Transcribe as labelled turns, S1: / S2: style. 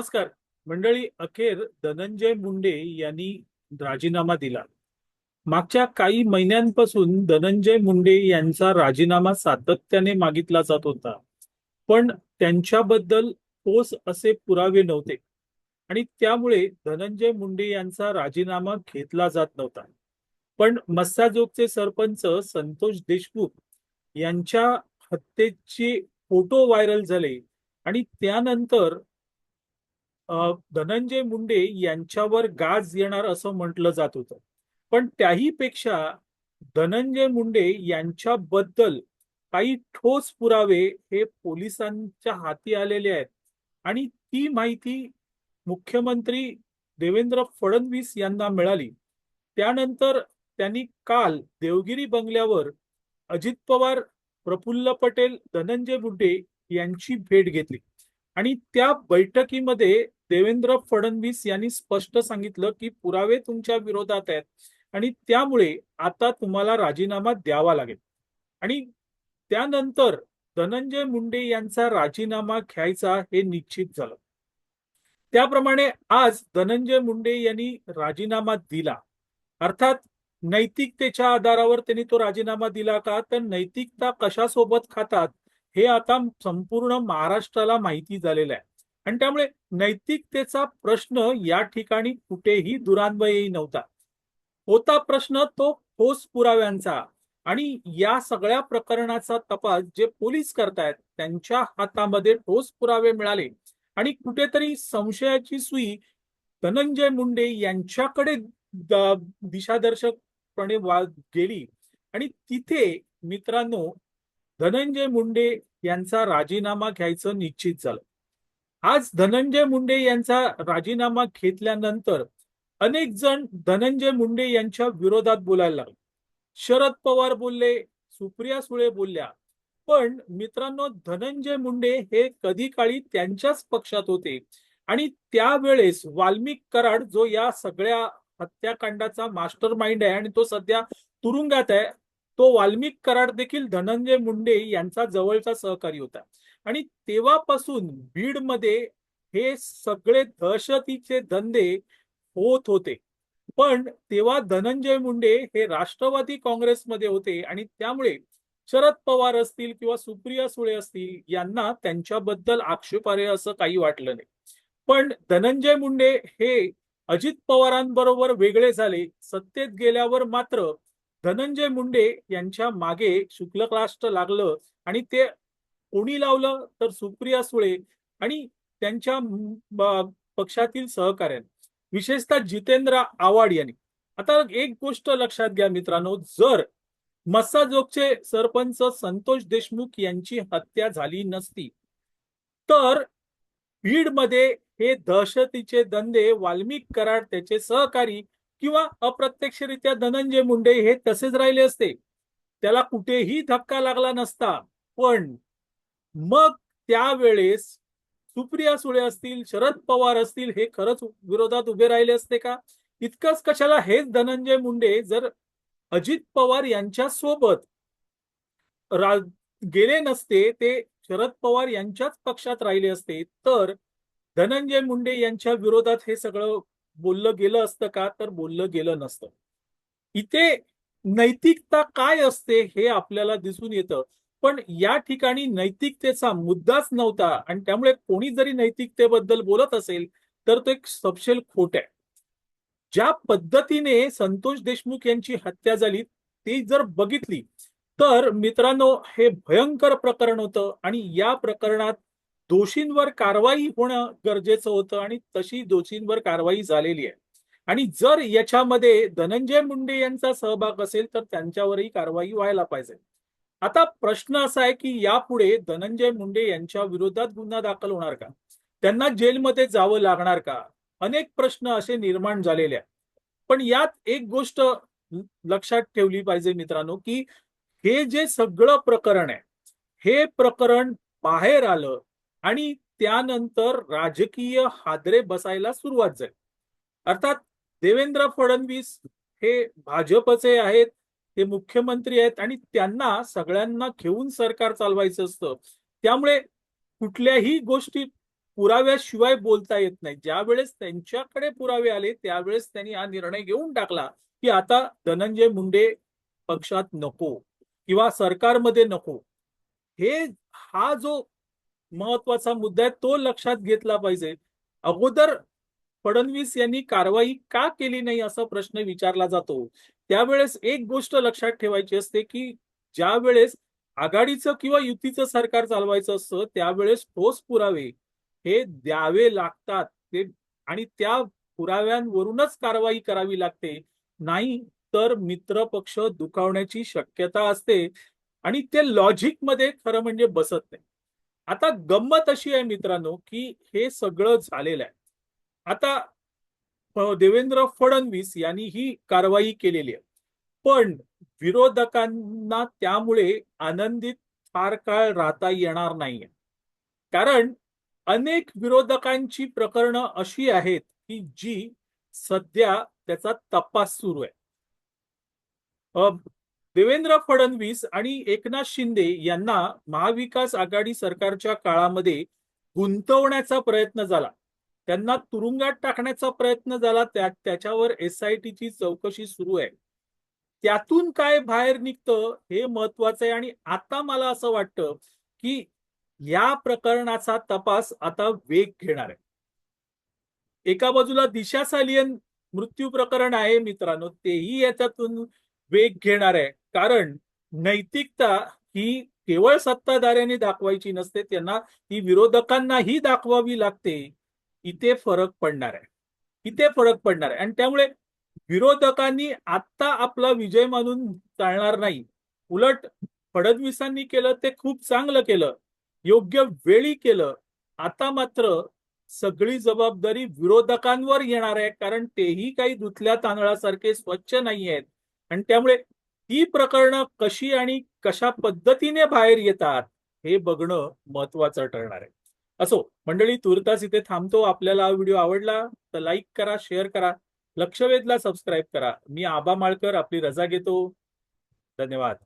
S1: नमस्कार. मंडळी अखेर धनंजय मुंडे यांनी राजीनामा दिला. मागच्या काही महिन्यांपासून धनंजय मुंडे यांचा राजीनामा सातत्याने मागितला जात होता. पण त्यांच्याबद्दल ठोस असे पुरावे नव्हते. आणि त्यामुळे धनंजय मुंडे यांचा राजीनामा घेतला जात नव्हता. पण मस्साजोगचे सरपंच संतोष देशमुख यांच्या हत्येचे फोटो व्हायरल झाले. आणि त्यानंतर धनंजय मुंडे यांच्यावर गाज येणार असं म्हटलं जात होतं. पण त्याही पेक्षा धनंजय मुंडे यांच्याबद्दल काही ठोस पुरावे हे पोलिसांच्या हाती आलेले आहेत. आणि ती माहिती मुख्यमंत्री देवेंद्र फडणवीस यांना मिळाली. त्यानंतर त्यांनी काल देवगिरी बंगल्यावर अजित पवार प्रफुल्ल पटेल धनंजय मुंडे यांची भेट घेतली. आणि त्या बैठकीमध्ये देवेंद्र फडणवीस यांनी स्पष्ट सांगितलं की पुरावे तुमच्या विरोधात आहेत आणि त्यामुळे आता तुम्हाला राजीनामा द्यावा लागेल. आणि त्यानंतर धनंजय मुंडे यांचा राजीनामा घ्यायचा हे निश्चित झालं. त्याप्रमाणे आज धनंजय मुंडे यांनी राजीनामा दिला. अर्थात नैतिकतेच्या आधारावर त्यांनी तो राजीनामा दिला का? तर नैतिकता कशासोबत खातात हे आता संपूर्ण महाराष्ट्राला माहिती झालेलं आहे. आणि त्यामुळे नैतिकतेचा प्रश्न या ठिकाणी कुठेही दुरान्वयही नव्हता. होता प्रश्न तो ठोस पुराव्यांचा आणि या सगळ्या प्रकरणाचा तपास जे पोलीस करतायत त्यांच्या हातामध्ये ठोस पुरावे मिळाले आणि कुठेतरी संशयाची सुई धनंजय मुंडे यांच्याकडे दिशादर्शकपणे गेली. आणि तिथे मित्रांनो धनंजय मुंडे यांचा राजीनामा घ्यायचं निश्चित झालं. आज धनंजय मुंडे यांचा राजीनामा घेतल्यानंतर अनेक जण धनंजय मुंडे यांच्या विरोधात बोलायला लागले. शरद पवार बोलले सुप्रिया सुळे बोलल्या. पण मित्रांनो धनंजय मुंडे हे कधी काळी त्यांच्याच पक्षात होते. आणि त्यावेळेस वाल्मिक कराड जो या सगळ्या हत्याकांडाचा मास्टर माइंड आहे आणि तो सध्या तुरुंगात आहे तो वाल्मिक कराड देखील धनंजय मुंडे यांचा जवळचा सहकारी होता. आणि तेव्हापासून बीडमध्ये हे सगळे दहशतीचे धंदे होत होते. पण तेव्हा धनंजय मुंडे हे राष्ट्रवादी काँग्रेसमध्ये होते आणि त्यामुळे शरद पवार असतील किंवा सुप्रिया सुळे असतील यांना त्यांच्याबद्दल आक्षेपार्ह असं काही वाटलं नाही. पण धनंजय मुंडे हे अजित पवारांबरोबर वेगळे झाले. सत्तेत गेल्यावर मात्र धनंजय मुंडे यांच्या मागे शुक्ल राष्ट्र लागलं आणि ते कोणी लावलं तर सुप्रिया सुळे आणि त्यांच्या पक्षातील सहकार्याने विशेषतः जितेंद्र आव्हाड यांनी. आता एक गोष्ट लक्षात घ्या मित्रांनो जर मस्साजोगचे सरपंच संतोष देशमुख यांची हत्या झाली नसती तर बीडमध्ये हे दहशतीचे धंदे वाल्मिक कराड त्याचे सहकारी किंवा अप्रत्यक्षरित्या धनंजय मुंडे हे तसेच राहिले असते. त्याला कुठेही धक्का लागला नसता. पण मग त्यावेळेस सुप्रिया सुळे असतील शरद पवार असतील हे खरंच विरोधात उभे राहिले असते का? इतकंच कशाला हेच धनंजय मुंडे जर अजित पवार यांच्या सोबत रा गेले नसते ते शरद पवार यांच्याच पक्षात राहिले असते तर धनंजय मुंडे यांच्या विरोधात हे सगळं बोललं गेलं असतं का? तर बोललं गेलं नसतं. इथे नैतिकता काय असते हे आपल्याला दिसून येतं. पण या ठिकाणी नैतिकतेचा मुद्दाच नव्हता आणि त्यामुळे कोणी जरी नैतिकतेबद्दल बोलत असेल तर तो एक सपशेल खोट आहे. ज्या पद्धतीने संतोष देशमुख यांची हत्या झाली ती जर बघितली तर मित्रांनो हे भयंकर प्रकरण होतं आणि या प्रकरणात दोषींवर कारवाई होणं गरजेचं होतं आणि तशी दोषींवर कारवाई झालेली आहे. आणि जर याच्यामध्ये धनंजय मुंडे यांचा सहभाग असेल तर त्यांच्यावरही कारवाई व्हायला पाहिजे. आता प्रश्न असा आहे की यापुढे धनंजय मुंडे यांच्या विरोधात गुन्हा दाखल होणार का? त्यांना जेलमध्ये जावं लागणार का? अनेक प्रश्न असे निर्माण झालेले आहेत. पण यात एक गोष्ट लक्षात ठेवली पाहिजे मित्रांनो की हे जे सगळं प्रकरण आहे हे प्रकरण बाहेर आलं आणि त्यानंतर राजकीय हादरे बसायला सुरुवात झाली. अर्थात देवेंद्र फडणवीस हे भाजपचे आहेत ते मुख्यमंत्री आहेत आणि त्यांना सगळ्यांना घेऊन सरकार चालवायचं असतं. त्यामुळे कुठल्याही गोष्टी पुराव्याशिवाय बोलता येत नाही. ज्या वेळेस त्यांच्याकडे पुरावे आले त्यावेळेस त्यांनी हा निर्णय घेऊन टाकला की आता धनंजय मुंडे पक्षात नको किंवा सरकारमध्ये नको. हे हा जो महत्त्वाचा मुद्दा आहे तो लक्षात घेतला पाहिजे. अगोदर फडणवीस यांनी कारवाई का केली नाही असा प्रश्न विचारला जातो. त्यावेळेस एक गोष्ट लक्षात ठेवायची असते की ज्या वेळेस आघाडीचं किंवा युतीचं सरकार चालवायचं असतं त्यावेळेस ठोस पुरावे हे द्यावे लागतात. ते आणि त्या पुराव्यांवरूनच कारवाई करावी लागते. नाही तर मित्र पक्ष दुखावण्याची शक्यता असते आणि ते लॉजिकमध्ये खरं म्हणजे बसत नाही. आता गंमत अशी आहे मित्रांनो की हे सगळं झालेलं आहे. आता देवेंद्र फडणवीस यांनी ही कारवाई केलेली आहे. पण विरोधकांना त्यामुळे आनंदित फार काळ राहता येणार नाहीये. कारण अनेक विरोधकांची प्रकरणं अशी आहेत की जी सध्या त्याचा तपास सुरू आहे. अ, देवेंद्र फडणवीस आणि एकनाथ शिंदे यांना महाविकास आघाडी सरकारच्या काळामध्ये गुंतवण्याचा प्रयत्न झाला. त्यांना तुरुंगात टाकण्याचा प्रयत्न झाला. त्या त्याच्यावर एस आय टीची चौकशी सुरू आहे. त्यातून काय बाहेर निघतं हे महत्वाचं आहे. आणि आता मला असं वाटतं की या प्रकरणाचा तपास आता वेग घेणार आहे. एका बाजूला दिशा सालियन मृत्यू प्रकरण आहे मित्रांनो. तेही याच्यातून वेग घेणार आहे. कारण नैतिकता ही केवळ सत्ताधाऱ्याने दाखवायची नसते त्यांना ती विरोधकांनाही दाखवावी लागते. इथे फरक पडणार आहे. इथे फरक पडणार आहे. आणि त्यामुळे विरोधकांनी आत्ता आपला विजय मानून चालणार नाही. उलट फडणवीसांनी केलं ते खूप चांगलं केलं. योग्य वेळी केलं. आता मात्र सगळी जबाबदारी विरोधकांवर येणार आहे. कारण तेही काही धुतल्या तांदळासारखे स्वच्छ नाही आहेत आणि त्यामुळे ही प्रकरणं कशी आणि कशा पद्धतीने बाहेर येतात हे बघणं महत्वाचं ठरणार आहे. असो मंडळी तुर्तास इथे थांबतो. आपल्याला हा व्हिडिओ आवडला तर लाईक करा शेअर करा लक्षवेधला सबस्क्राईब करा. मी आबा माळकर आपली रजा घेतो. धन्यवाद.